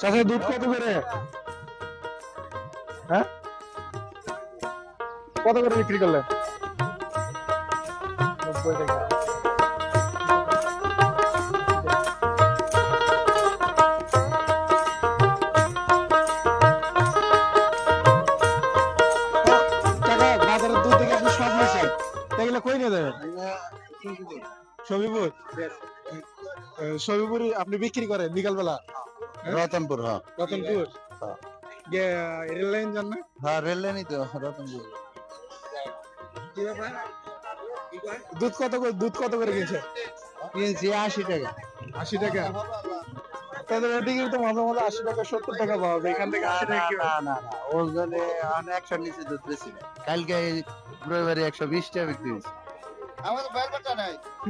চাচা দুধ কত করে? হ্যাঁ? কত করে বিক্রি করলেন? নব্বই টাকা। এগুলো কই নিয়ে দেবেন সবিপুর সবিপুর আপনি বিক্রি করেন বিকালবেলা? রতনপুর হ্যাঁ রতনপুর হ্যাঁ। রেল লাইন যান না হ্যাঁ রেল লাইনই তো রতনপুর দুধ কত করে দুধ কত করে কিনছে কিনছি আশি টাকা আশি টাকা তাদের তো মাঝে মাঝে আশি টাকা সত্তর টাকা পাওয়া যায় এখান থেকে আশি টাকা না না ওজনে একশো নিচে দুধ বেশি কালকে রবিবারে একশো বিশ টাকা বিক্রি হয়েছে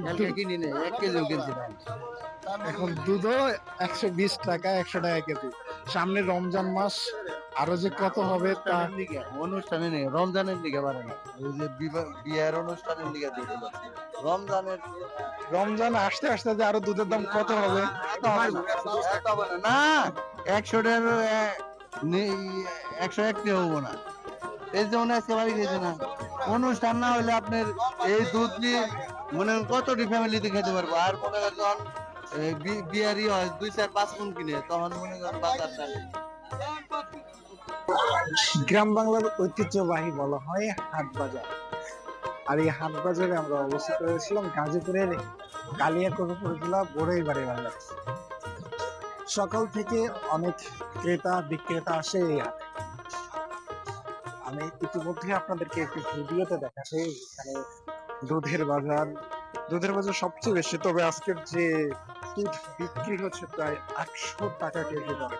কালকে কিনি নেই এক কেজিও কিনছি এখন দুধও একশো বিশ টাকা একশো টাকা কেজি। সামনে রমজান মাস আরও যে কত হবে তা অনুষ্ঠানে নেই রমজানের দিকে পারে না। ওই যে বিয়ের অনুষ্ঠানের দিকে রমজানের রমজান আসতে আসতে যে আরও দুধের দাম কত হবে না, একশো টাকার একশো একটি হব না। এই যেমন আজকে বাড়ি গেছে না। অনুষ্ঠান না হলে আপনার এই দুধ নিয়ে মনে কতটি ফ্যামিলিতে খেতে পারব? আর মনে করেন এই হয়, দুই, চার, পাঁচ মন কিনে, তখন মনে করেন বাজারটা নেই। গ্রাম বাংলার ঐতিহ্যবাহী বলা হয় হাট বাজার আর এই হাট বাজারে আমরা অবস্থিত হয়েছিলাম গাজীপুরের কালিয়াকোট উপজেলা বড়ইবাড়ি বাজার। সকাল থেকে অনেক ক্রেতা বিক্রেতা আসে এই হাটে। আমি ইতিমধ্যে আপনাদেরকে একটি ভিডিওতে দেখাচ্ছি এখানে দুধের বাজার। দুধের বাজার সবচেয়ে বেশি, তবে আজকের যে দুধ বিক্রি হচ্ছে প্রায় আটশো টাকা কেজি দরে।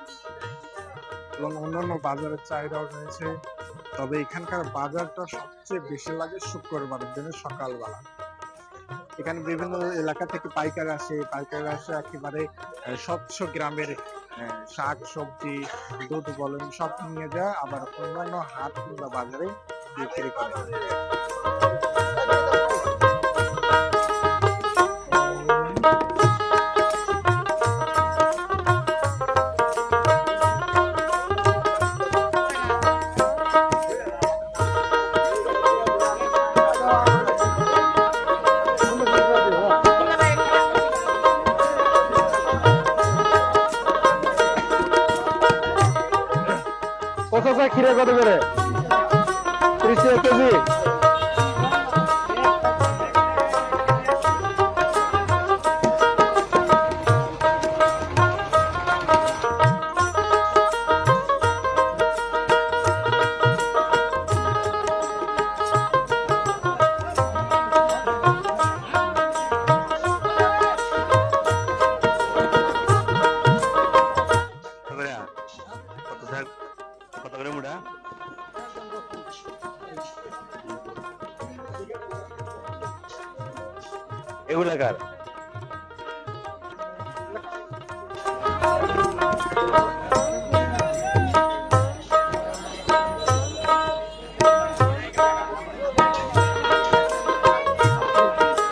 এবং অন্যান্য বাজারের চাহিদাও রয়েছে। তবে এখানকার বাজারটা সবচেয়ে বেশি লাগে শুক্রবারের দিনে সকালবেলা। এখানে বিভিন্ন এলাকা থেকে পাইকার আসে। পাইকার আসে একেবারে স্বচ্ছ গ্রামের শাক সবজি দুধ বলেন সব নিয়ে যায় আবার অন্যান্য হাট কিংবা বাজারে বিক্রি করে। খিরে কত করে? ত্রিশ কেজি। এগুলা কার